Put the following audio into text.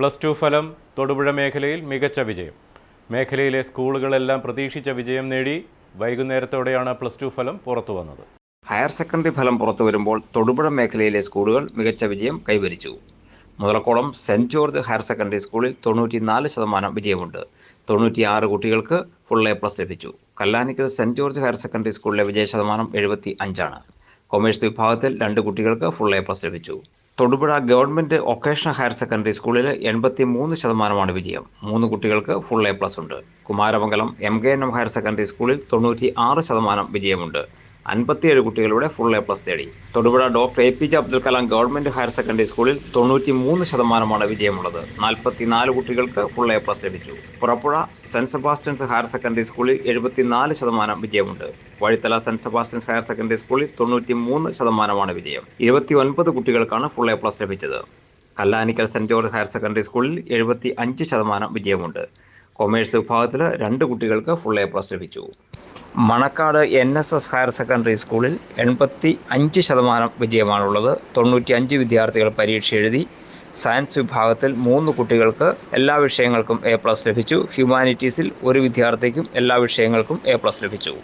Plus two ഫലം തൊടുപുഴ മേഖലയിൽ മികച്ച വിജയം. മേഖലയിലെ സ്കൂളുകളെല്ലാം പ്രതീക്ഷിച്ച വിജയം നേടി വൈകുന്നേരത്തോടെയാണ് പ്ലസ് ടു ഫലം പുറത്തു വന്നത്. ഹയർ സെക്കൻഡറി ഫലം പുറത്തു വരുമ്പോൾ തൊടുപുഴ മേഖലയിലെ സ്കൂളുകൾ മികച്ച വിജയം കൈവരിച്ചു. Muthalakkolam saint George higher secondary സ്കൂളിൽ തൊണ്ണൂറ്റിനാല് ശതമാനം വിജയമുണ്ട്. തൊണ്ണൂറ്റിയാറ് കുട്ടികൾക്ക് ഫുൾ എ പ്ലസ് ലഭിച്ചു. Kallanikkal saint George higher secondary സ്കൂളിലെ വിജയ ശതമാനം എഴുപത്തി അഞ്ചാണ് കൊമേഴ്സ് വിഭാഗത്തിൽ രണ്ട് കുട്ടികൾക്ക് ഫുൾ എ പ്ലസ് ലഭിച്ചു. Thodupuzha government vocational higher secondary സ്കൂളിൽ എൺപത്തി മൂന്ന് ശതമാനമാണ് വിജയം. മൂന്ന് കുട്ടികൾക്ക് ഫുൾ എ പ്ലസ് ഉണ്ട്. Kumaramangalam M K N M higher secondary സ്കൂളിൽ തൊണ്ണൂറ്റി ആറ് ശതമാനം വിജയമുണ്ട്. അൻപത്തിയേഴ് കുട്ടികളുടെ ഫുൾ എ പ്ലസ് നേടി Thodupuzha doctor A P J Abdul Kalam government higher secondary സ്കൂളിൽ തൊണ്ണൂറ്റി മൂന്ന് ശതമാനമാണ് വിജയമുള്ളത്. നാൽപ്പത്തിനാല് കുട്ടികൾക്ക് ഫുൾ എ പ്ലസ് ലഭിച്ചു. Purappuzha saint Sebastian's higher secondary സ്കൂളിൽ എഴുപത്തിനാല് ശതമാനം വിജയമുണ്ട്. Vazhithala saint Sebastian's higher secondary സ്കൂളിൽ തൊണ്ണൂറ്റി മൂന്ന് ശതമാനമാണ് വിജയം. ഇരുപത്തി ഒൻപത് കുട്ടികൾക്കാണ് ഫുൾ എ പ്ലസ് ലഭിച്ചത്. Kallanikkal saint George higher secondary സ്കൂളിൽ എഴുപത്തി അഞ്ച് ശതമാനം വിജയമുണ്ട്. കൊമേഴ്സ് വിഭാഗത്തിൽ രണ്ട് കുട്ടികൾക്ക് ഫുൾ എ പ്ലസ് ലഭിച്ചു. Manakkad N S S higher secondary സ്കൂളിൽ എൺപത്തി അഞ്ച് ശതമാനം വിജയമാണുള്ളത്. തൊണ്ണൂറ്റി അഞ്ച് വിദ്യാർത്ഥികൾ പരീക്ഷ എഴുതി സയൻസ് വിഭാഗത്തിൽ മൂന്ന് കുട്ടികൾക്ക് എല്ലാ വിഷയങ്ങൾക്കും എ പ്ലസ് ലഭിച്ചു. ഹ്യൂമാനിറ്റീസിൽ ഒരു വിദ്യാർത്ഥിക്കും എല്ലാ വിഷയങ്ങൾക്കും എ പ്ലസ് ലഭിച്ചു.